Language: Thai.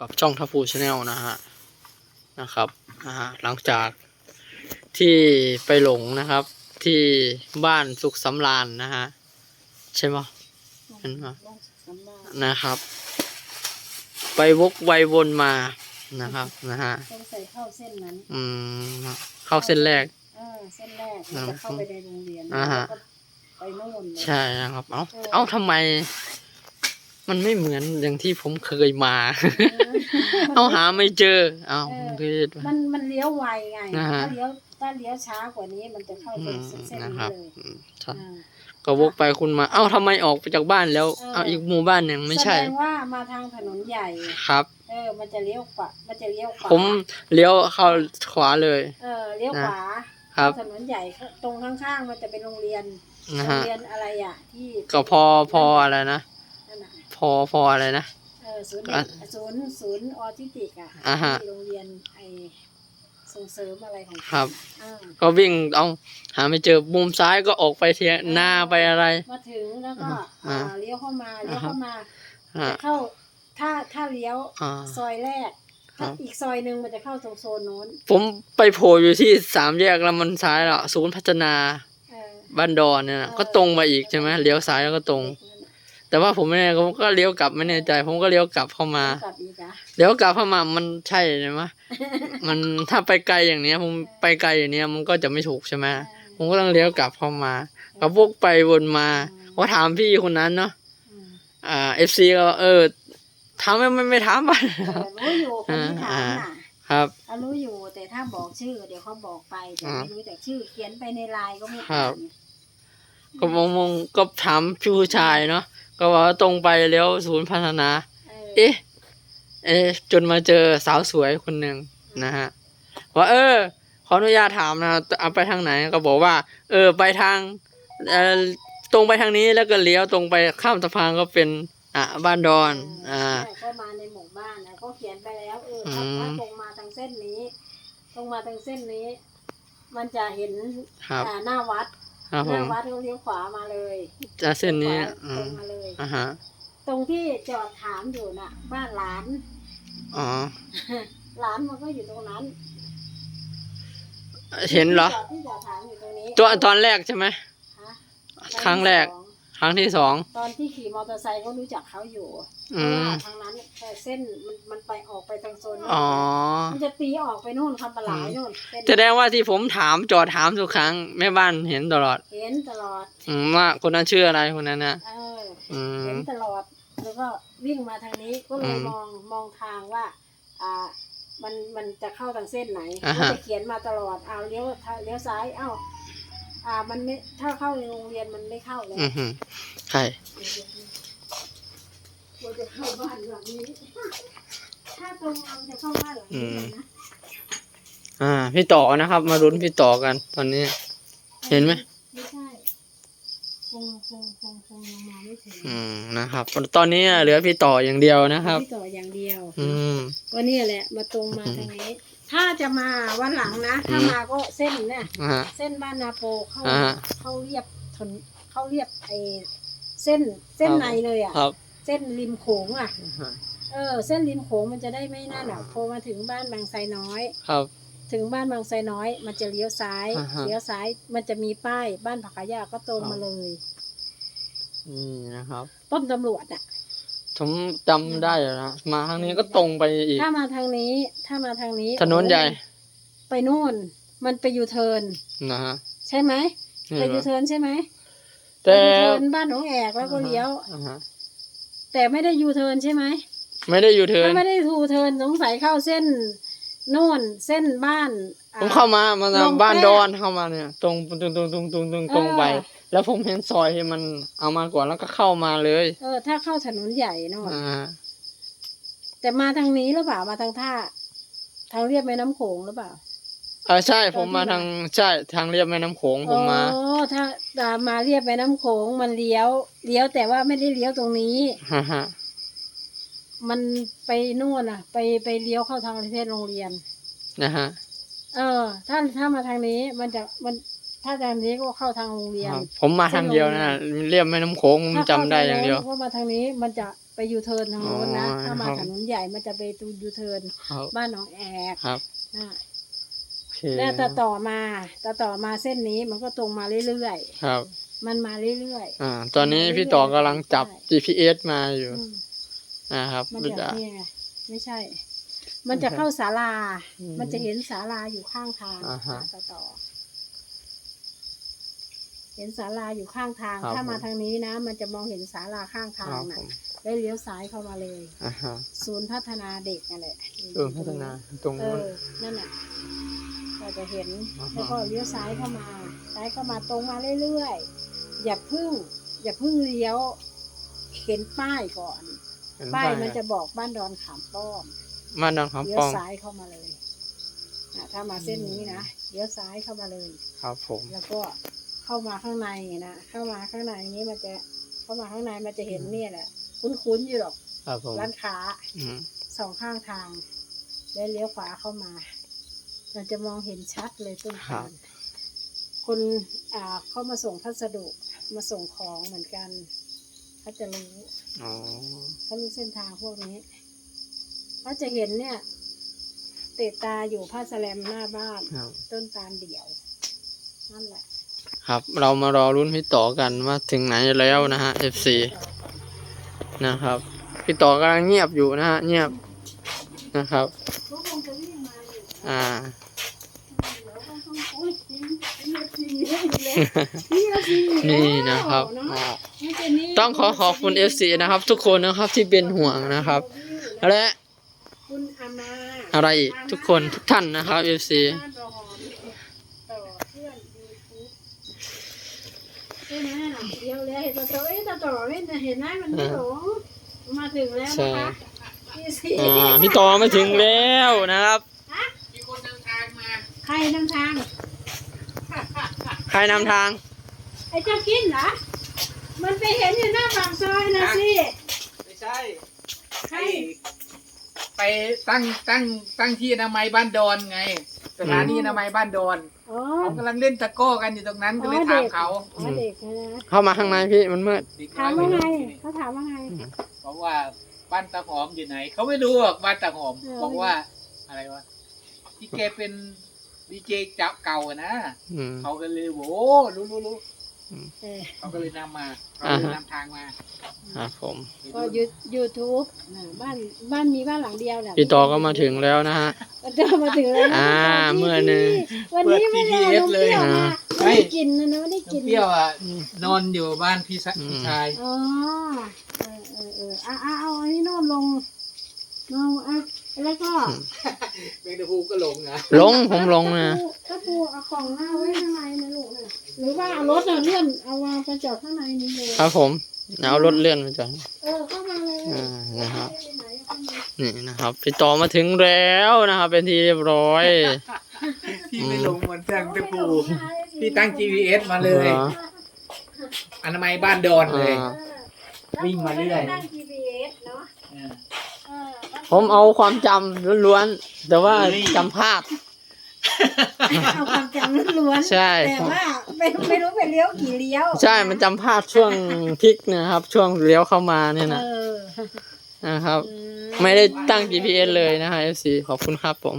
กับช่องทัพพูชาแนลนะฮะนะครับอ่าหลังจากที่ไปหลงนะครับ ที่บ้านสุขสำราญนะฮะใช่ไหมเห็นปะนะครับ ไปวกไววนมานะครับนะฮะต้องใส่เข้าเส้นนั้น อืมเข้าเส้นแรกเออเส้นแรกมันจะเข้าไปในโรงเรียนอ่าฮะแล้วก็ไปโน่นเลยใช่นะครับ เอ้าเอ้าทำไม มันไม่เหมือนอย่างที่ผมเคยมา เอาหาไม่เจอเอ้าคือมันมันเลี้ยวไวไงอ่าฮะถ้าเลี้ยวถ้าเลี้ยวช้ากว่านี้มันจะเข้าอืตรงมเส้นนะนี้ครับเลยอืมใช่อ่าก็วกไปคุณมา เอ้าทำไมออกไปจากบ้านแล้ว เออเอาอีกหมู่บ้านหนึ่งไม่ใช่แสดงว่ามาทางถนนใหญ่ ครับ เออ มันจะเลี้ยวขวา มันจะเลี้ยวขวา ผมเลี้ยวเข้าขวาเลย เออ เลี้ยวขวา ครับ ถนนใหญ่ตรงข้างๆมันจะเป็นโรงเรียนนะโรงฮะเรียนอะไรอะที่ ก็พอพออะไรนะนั่นน่ะพ อพออะไรนะ เออศูนย์อะเด็กศูนย์ศูนย์ออทิสติกอะอ่าฮะ ที่โรงเรียนไอส่งเสริมอะไรของครับ อ่าก็วิ่งเอาหาไม่เจอมุมซ้ายก็ออกไปเทียหน้าไปอะไร มาถึงแล้วก็อ่าอ่าเลี้ยวเข้ามาเลี้ยวเข้ามาอ่าจะเข้าถ้าถ้าเลี้ยวอ่า ซอยแรกครัถ้าบอีกซอยหนึ่งมันจะเข้าตรงโซนโน้นผมไปโผล่อยู่ที่สามแยกแล้วมันซ้ายแล้วศูนย์พัฒนาเออ บ้านดอนเนี่ยนะก็ตรงมาอีกใช่ไหมเลี้ยวซ้ายแล้วก็ตรง แต่ว่าผมไม่แน่ผมก็เลี้ยวกลับไม่แน่ใจ ผมก็เลี้ยวกลับเข้ามากลับอีกอะเลี้ยวกลับเข้ามามันใช่ไหมมันถ้าไปไกลอย่างเนี้ย ผมไปไกลอย่างเนี้ยมันก็จะไม่ถูกใช่ไหมผมก็ต้องเลี้ยวกลับเข้ามาก็วกไปวนมาก็ถามพี่คนนั้นเนาะอืมอ่าเอฟซีก็เออถามไม่ไม่ไม่ถามไปเออรู้อยู่คนที่ถามน่ะครับเขารู้อยู่แต่ถ้าบอกชื่อ เดี๋ยวเขาบอกไปแต่อ่าไม่รู้แต่ชื่อเขียนไปในไลน์ก็ไม่ครัอ่าบนก็มองมองก็ถามพี่ผู้ชายเนาะ ก็ว่าตรงไปเลี้ยวศูนย์พัฒนาเออเอ๊ะ เอ๊ะจนมาเจอสาวสวยคนหนึ่งนะฮะว่าเออ ขออนุญาตถามนะเอาไปทางไหนก็บอกว่า เออ ไปทางเอ่อตรงไปทางนี้แล้วก็เลี้ยวตรงไปข้ามสะพานก็เป็นอะบ้านดอน อ่าใช่ก็มาในหมู่บ้านนะเขาเขียนไปแล้วเอออืถ้ามถ้าตรงมาทางเส้นนี้ ตรงมาทางเส้นนี้ มันจะเห็นครับอ่าหน้าวัด ครับหผน้ามวัดเขาเลี้ยวขวามาเลยจะเส้นนี้ลี้ยวขอืวาตรมงมาเลย อ่าฮะตรงที่จอดถามอยู่น่ะ บ้านหลาน อ๋อหลานมันก็อยู่ตรงนั้นเห็นเหรอที่จอดที่จอดถามอยู่ตรงนี้ตัวตอนแรกใช่ไหม ฮะครั้งแรกสอง ครั้งที่สอง ตอนที่ขี่มอเตอร์ไซค์ก็รู้จักเขาอยู่เพอืราะม ว่าทางนั้นแต่เส้นมันมันไปออกไปทางโซนนู้นอ๋อ มันจะตีออกไปนู่นคำปะหลายนู่นเป็นแสดงว่าที่ผมถามจอดถามทุกครั้งแม่บ้านเห็นตลอด เห็นตลอด อืมว่าคนนั้นชื่ออะไรคนนั้นนะเออ อืม เห็นตลอด แล้วก็วิ่งมาทางนี้ก็เลอืยมมองมองทางว่า อ่า มันมันจะเข้าทางเส้นไหนอ่าเขาฮะ จะเขียนมาตลอดเอาเลี้ยวเลี้ยวซ้าย เอ้า อ่า มันไม่ถ้าเข้าในโรงเรียนมันไม่เข้าเลยอือหือใช่เราจะเข้าบ้านหลังนี้ ถ้าตรงเราจะเข้าบ้านหลังนี้เลยนะอ่า พี่ต่อนะครับ มารุ้นพี่ต่อกัน ตอนนี้ เห็นไหมไม่ใช่คงคงคงคงยังมาไม่ถึงอืมนะครับ ตอนนี้เหลือพี่ต่ออย่างเดียวนะครับ พี่ต่ออย่างเดียว อืมก็เนี่ยแหละ มาตรงมาทางนี้ ถ้าจะมาวันหลังนะ ถ้าอืมมาก็เส้นเนี่ย อ่าฮะ เส้นบ้านนาโปเข้าอ่าฮะ เข้าเรียบถนนเข้าเรียบไอเส้นเส้นครับในเลยอะ ครับเส้นริมโขงอะอ่าฮะเออ เส้นริมโขงมันจะได้ไม่นั่นหรอกพอมาถึงบ้านบางไทรน้อย ครับ ถึงบ้านบางไทรน้อย มันจะเลี้ยวซ้าย อ่าฮะ เลี้ยวซ้ายมันจะมีป้าย บ้านผักกายาก็ตรงครับมาเลย นี่นะครับ ป้อมตำรวจอะ ผมจำได้แล้วนะมาทางนี้ก็ตรงไปอีก ถ้ามาทางนี้ ถ้ามาทางนี้ถนนใหญ่ไปนู่น มันไปยูเทิร์นนะฮะใช่ไหมนี่ไปยูเทิร์นใช่ไหมแต่ไปยูเทิร์นบ้านหนองแอกแล้วก็เลี้ยว อ่าฮะแต่ไม่ได้ยูเทิร์นใช่ไหมไม่ได้อยู่เทิร์นถ้าไม่ได้ทูเทิร์นสงสัยเข้าเส้นโน่นเส้นบ้านอ่ผมเข้ามามาจากลงบ้านแป้ดอนเข้ามาเนี่ย ตรงตรงตรงตรงตรงตรงตรงไป เออ แล้วผมเห็นซอยที่มันเอามาก่อนแล้วก็เข้ามาเลยเออ ถ้าเข้าถนนใหญ่โน่นอ่าแต่มาทางนี้หรือเปล่ามาทางท่า ทางเรียบแม่น้ำโขงหรือเปล่า เออใช่ผมมาตอนที่ทางใช่ทางเรียบแม่น้ำโขงผมมาโอ้ถ้าตามมาเรียบแม่น้ำโขงมันเลี้ยว เลี้ยวแต่ว่าไม่ได้เลี้ยวตรงนี้ฮ่าฮะมันไปนู่นอะ ไปไปเลี้ยวเข้าทางประเทศโรงเรียน นะฮะ เออ ถ้าถ้ามาทางนี้มันจะมัน ถ้าทางนี้ก็เข้าทางโรงเรียนครับผมมาทางเดียวนะเรียบแม่น้ำโขงผมถ้าจำได้อย่างเดียวเข้ทงโน้นก็มาทางนี้มันจะไปยูเทิร์นทางโน้นนะอ๋อถ้ามาครับถนนใหญ่มันจะไปตูยูเทิร์นครับบ้านหนองแอกครับนะโอเคแล้วต่อต่อมาต่อต่อมาเส้นนี้มันก็ตรงมาเรื่อยครับๆมันมาเรื่อยอ่า ตอนนี้พี่ต่อกำลังจับ GPS มาอยู่ๆอืมนะครับมันดูจะจ้ะนี่ไงไม่ใช่ มันจะเข้าศาลาอืมมันจะเห็นศาลาอยู่ข้างทางอ่าฮะต่อต่อ เห็นศาลาอยู่ข้างทาง ครับถ้ามาผม ทางนี้นะ มันจะมองเห็นศาลาข้างคทารังบน่ะผมแล้วเลี้ยวซ้ายเข้ามาเลย อ่าฮะศูนย์พัฒนาเด็กนั่นแหละเออพัฒนาตรงเอนู้น อนั่นน่ะเราจะเห็นอ่าฮะ แล้วก็เลี้ยวซ้ายเข้ามาซ้ายเข้ามาตรงมาเรื่อยๆอย่าพึ่ง อย่าพึ่งเลี้ยวเห็นป้ายก่อน เห็นป้ายไหมันจะบอกบ้านดอนขามป้อมบ้านดอนคำเลี้ยปวองซ้ายเข้ามาเลยอะถ้ามาเส้นนี้นะ เลี้ยวซ้ายเข้ามาเลย ครับผม แล้วก็ เข้ามาข้างในนะเข้ามาข้างในนี้มันจะเข้ามาข้างในมันจะเห็นเนี่ยแหละ คุ้นๆอยู่หรอกครับผมร้านค้าอืมสองข้างทางแล้วเลี้ยวขวาเข้ามาเราจะมองเห็นชัดเลยต้นทางคนอ่าเข้ามาส่งพัสดุมาส่งของเหมือนกันเขาจะรู้อ๋อเขารู้เส้นทางพวกนี้เขาจะเห็นเนี่ยเตะตาอยู่ผ้าแสแลมหน้าบ้านครับต้นตาลเดี่ยวนั่นแหละ ครับ เรามารอรุ่นพี่ต่อกันว่าถึงไหนแล้วนะฮะ FC นะครับ พี่ต่อกำลังเงียบอยู่นะฮะ เงียบนะครับ อ่า นี่นะครับ ต้องขอขอบคุณ FC นะครับ ทุกคนนะครับที่เป็นห่วงนะครับ และอะไรทุกคนทุกท่านนะครับ FC บ้านรอหอมต่อเพื่อนยูทูบ ใช่ไหมน่ะเดี๋ยวเลยต่อต่อเอ้ยต่อต่อเล่นน่ะเห็นไหมมันไม่หลงมาถึงแล้วนะคะพี่สี่อ่าพี่ต่อไม่ถึงแล้วนะครับ มีคนนำทางมา ใครนำทาง ใครนำทาง ไอ้เจ้ากินเหรอ มันไปเห็นอยู่หน้าปากซอยนะสิ ไม่ใช่ใคร ไปตั้งตั้งตั้งที่อนามัยบ้านดอนไง สถานีอนามัยบ้านดอนอ๋อเขากำลังเล่นตะกร้อกันอยู่ตรงนั้นก็เลยถามเขาอ๋อเด็กนะนะเข้ามาข้างในพี่มันมืด ถามว่าไงเขาถามว่าไง บอกว่าบ้านตาหอมอยู่ไหน เขาไม่รู้หรอกบ้านตาหอม เออ บอกว่าอะไรวะที่แกเป็นดีเจจับเก่าอะนะอืมเขาก็เลยโว้รู้รู้รู้ เออเขาก็เลยนำมาเขาอ่าเลยฮะนำทางมาครับผม ก็ยูยูทูบบ้านบ้านมีบ้านหลังเดียวแหละพี่ต่อก็มาถึงแล้วนะฮะเดินมาถึงแล้วนะอ่าเมื่อหนึ่งวันนี้ไม่ได้เอานมเปรี้ยวมาไม่ได้กินนะนะไม่ได้กินเปรี้ยวอะนอนอยู่บ้านพี่ชะอืมพี่ชายอ๋อเออเออเอออะอะเอาอันนี้โน่นลงลงอะแล้วก็เมงดาพูก็ลงนะลงผมลงนะ ก็ปูเอาของหน้าไว้ข้างในนะลูกนะหรือว่าเอารถน่ะเลื่อนเอาวางไปจอดข้างในนี้เลยครับผมเอารถเลื่อนมาจอดเออเข้ามาเลยอ่านะครับไปไหนเข้ามานี่นะครับพี่ต่อมาถึงแล้วนะครับ เป็นที่เรียบร้อย พี่ไม่ลงบนตั้งตะพูพี่ตั้ง GPS มาเลยเหรอ อนามัยบ้านดอนเลย อ่าวิ่งมาเรื่อยตั้ง GPS เนาะเออเออผมเอาความจำล้วนๆแต่ว่าเฮ้ยจำพลาด เอาความจำล้วนๆใช่ แต่ว่าไม่ไม่รู้ไปเลี้ยวกี่เลี้ยวใช่มันจำพลาดช่วงพลิกนะครับ ช่วงเลี้ยวเข้ามาเนี่ยเอนะอนะครับ อื ไม่ได้ตั้ง GPS เลยนะฮะ FC ขอบคุณครับผม